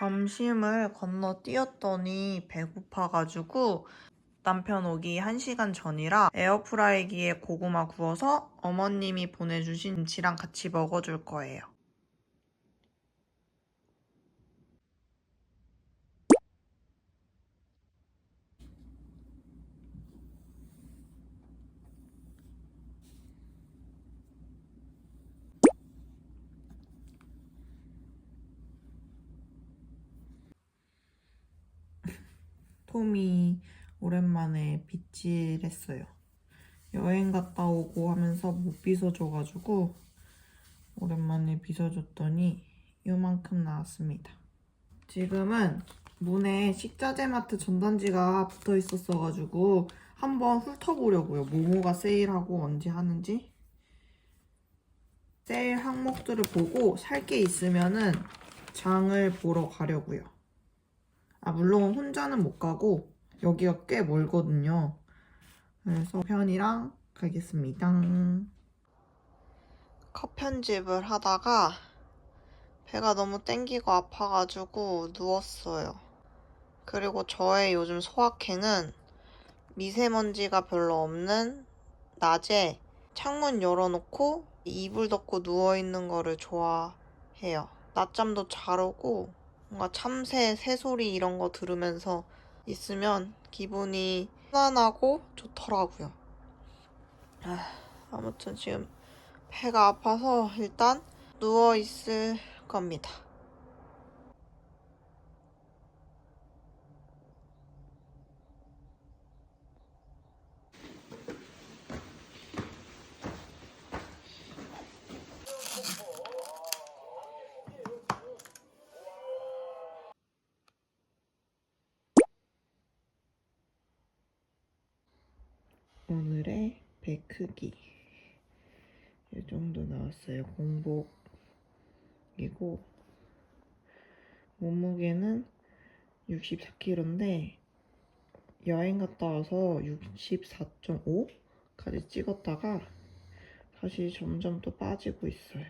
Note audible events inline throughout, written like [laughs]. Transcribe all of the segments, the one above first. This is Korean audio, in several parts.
점심을 건너뛰었더니 배고파가지고 남편 오기 1시간 전이라 에어프라이기에 고구마 구워서 어머님이 보내주신 김치랑 같이 먹어줄 거예요. 톰이 오랜만에 빗질했어요. 여행 갔다 오고 하면서 못 빗어줘가지고 오랜만에 빗어줬더니 요만큼 나왔습니다. 지금은 문에 식자재마트 전단지가 붙어 있었어가지고 한번 훑어보려고요. 모모가 세일하고 언제 하는지. 세일 항목들을 보고 살 게 있으면은 장을 보러 가려고요. 아, 물론 혼자는 못 가고 여기가 꽤 멀거든요. 그래서 편이랑 가겠습니다. 컷 편집을 하다가 배가 너무 땡기고 아파가지고 누웠어요. 그리고 저의 요즘 소확행은 미세먼지가 별로 없는 낮에 창문 열어놓고 이불 덮고 누워있는 거를 좋아해요. 낮잠도 잘 오고 뭔가 참새, 새소리 이런 거 들으면서 있으면 기분이 편안하고 좋더라고요. 아, 아무튼 지금 배가 아파서 일단 누워 있을 겁니다. 오늘의 배 크기 이 정도 나왔어요. 공복이고 몸무게는 64kg인데 여행 갔다 와서 64.5까지 찍었다가 다시 점점 또 빠지고 있어요.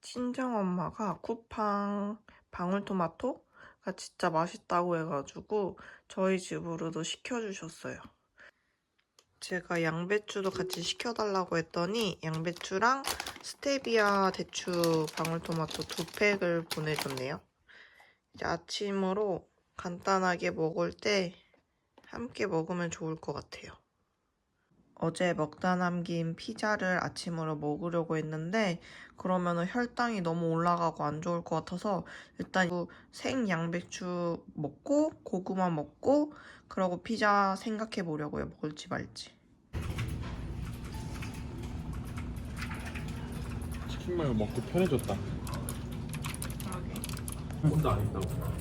친정 엄마가 쿠팡 방울토마토가 진짜 맛있다고 해가지고 저희 집으로도 시켜주셨어요. 제가 양배추도 같이 시켜달라고 했더니 양배추랑 스테비아 대추 방울토마토 두 팩을 보내줬네요. 이제 아침으로 간단하게 먹을 때 함께 먹으면 좋을 것 같아요. 어제 먹다 남긴 피자를 아침으로 먹으려고 했는데 그러면 혈당이 너무 올라가고 안 좋을 것 같아서 일단 생 양배추 먹고 고구마 먹고 그러고 피자 생각해 보려고요. 먹을지 말지. 치킨 마요 먹고 편해졌다. 혼자 안 있다고.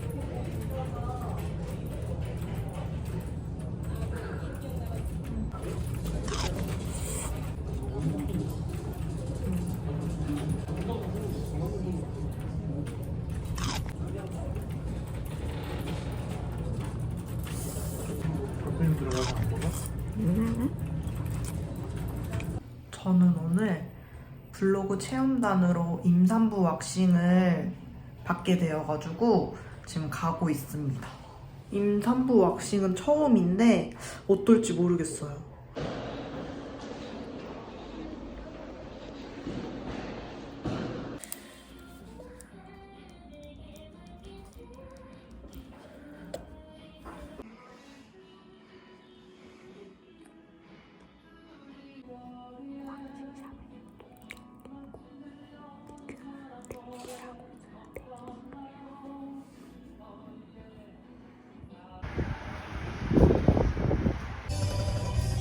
블로그 체험단으로 임산부 왁싱을 받게 되어가지고 지금 가고 있습니다. 임산부 왁싱은 처음인데 어떨지 모르겠어요.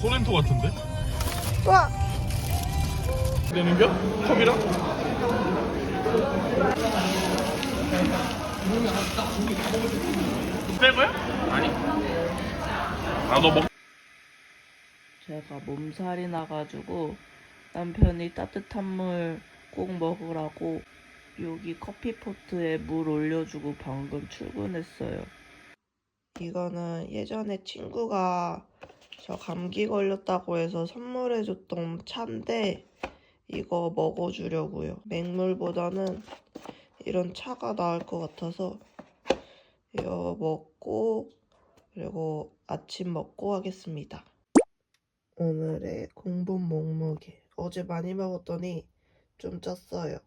소렌토 같은데? 와! 되는 겨? 컵이랑? 뺄 거야? 아니. 아, 너 먹. 제가 몸살이 나가지고 남편이 따뜻한 물 꼭 먹으라고 여기 커피포트에 물 올려주고 방금 출근했어요. 이거는 예전에 친구가 저 감기 걸렸다고 해서 선물해줬던 차인데 이거 먹어주려고요. 맹물보다는 이런 차가 나을 것 같아서 이거 먹고 그리고 아침 먹고 하겠습니다. 오늘의 공복 몸무게 어제 많이 먹었더니 좀 쪘어요.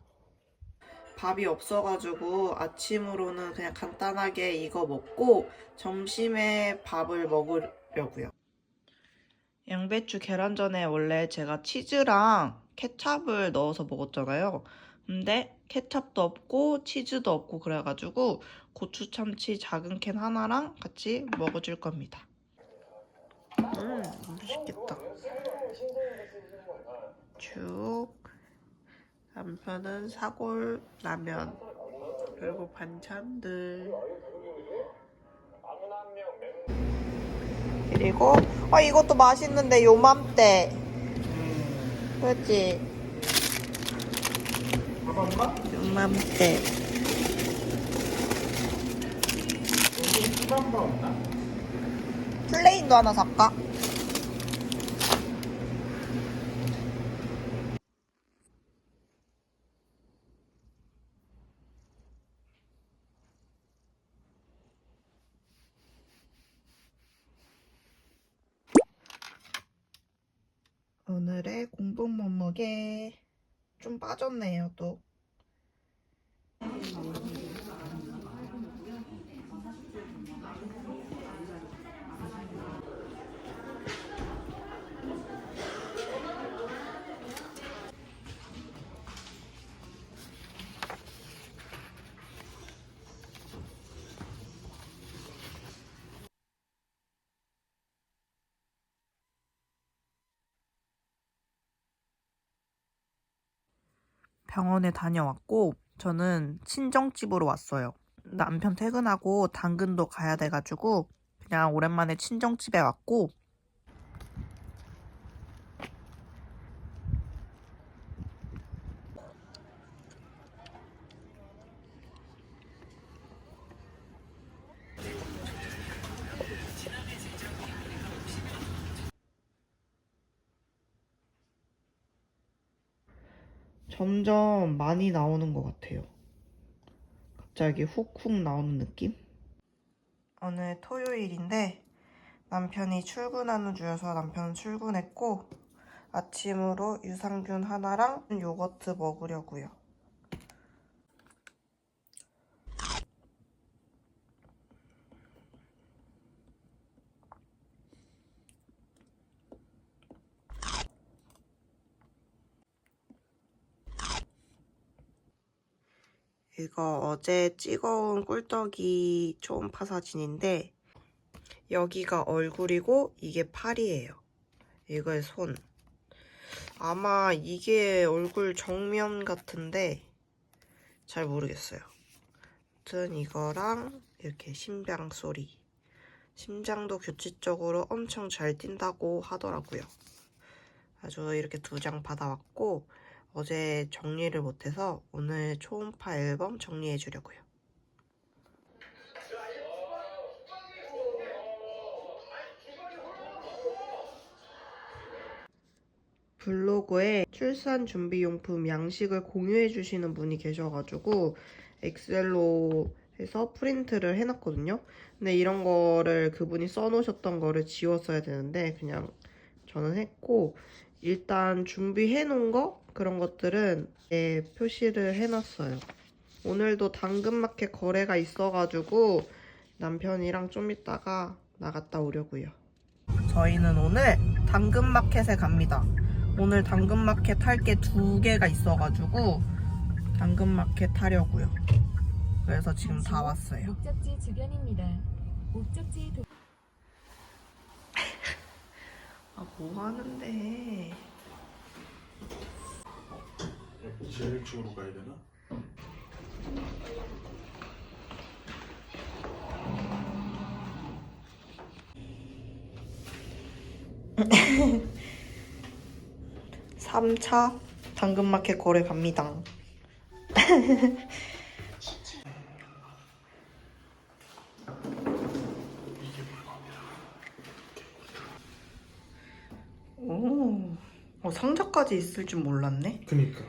밥이 없어가지고 아침으로는 그냥 간단하게 이거 먹고 점심에 밥을 먹으려고요. 양배추 계란전에 원래 제가 치즈랑 케찹을 넣어서 먹었잖아요. 근데 케찹도 없고 치즈도 없고 그래가지고 고추 참치 작은 캔 하나랑 같이 먹어줄 겁니다. 음, 맛있겠다. 쭉. 남편은 사골 라면 그리고 반찬들 그리고 어 이것도 맛있는데 요맘때. 그치 요맘때. 플레인도 하나 살까? 오늘의 공복 몸무게 좀 빠졌네요 또 병원에 다녀왔고 저는 친정집으로 왔어요. 남편 퇴근하고 당근도 가야 돼가지고 그냥 오랜만에 친정집에 왔고 점점 많이 나오는 것 같아요. 갑자기 훅훅 나오는 느낌? 오늘 토요일인데 남편이 출근하는 주여서 남편은 출근했고 아침으로 유산균 하나랑 요거트 먹으려고요. 이거 어제 찍어온 꿀떡이 초음파 사진인데 여기가 얼굴이고 이게 팔이에요. 이거의 손. 아마 이게 얼굴 정면 같은데 잘 모르겠어요. 아무튼 이거랑 이렇게 심장 소리. 심장도 규칙적으로 엄청 잘 뛴다고 하더라고요. 아주 이렇게 두 장 받아왔고 어제 정리를 못해서 오늘 초음파 앨범 정리해 주려고요. 블로그에 출산 준비용품 양식을 공유해 주시는 분이 계셔가지고 엑셀로 해서 프린트를 해놨거든요. 근데 이런 거를 그분이 써놓으셨던 거를 지웠어야 되는데 그냥 저는 했고 일단 준비해 놓은 거 그런 것들은 예, 표시를 해 놨어요. 오늘도 당근마켓 거래가 있어가지고 남편이랑 좀 이따가 나갔다 오려고요. 저희는 오늘 당근마켓에 갑니다. 오늘 당근마켓 할게두 개가 있어가지고 당근마켓 하려고요. 그래서 지금 다 왔어요. 목적지 주변입니다. 목적지 도... 아, 뭐 하는데? 제일 쪽으로 가야 되나? 삼차 당근마켓 거래 갑니다. [laughs] 상자까지 있을 줄 몰랐네. 그니까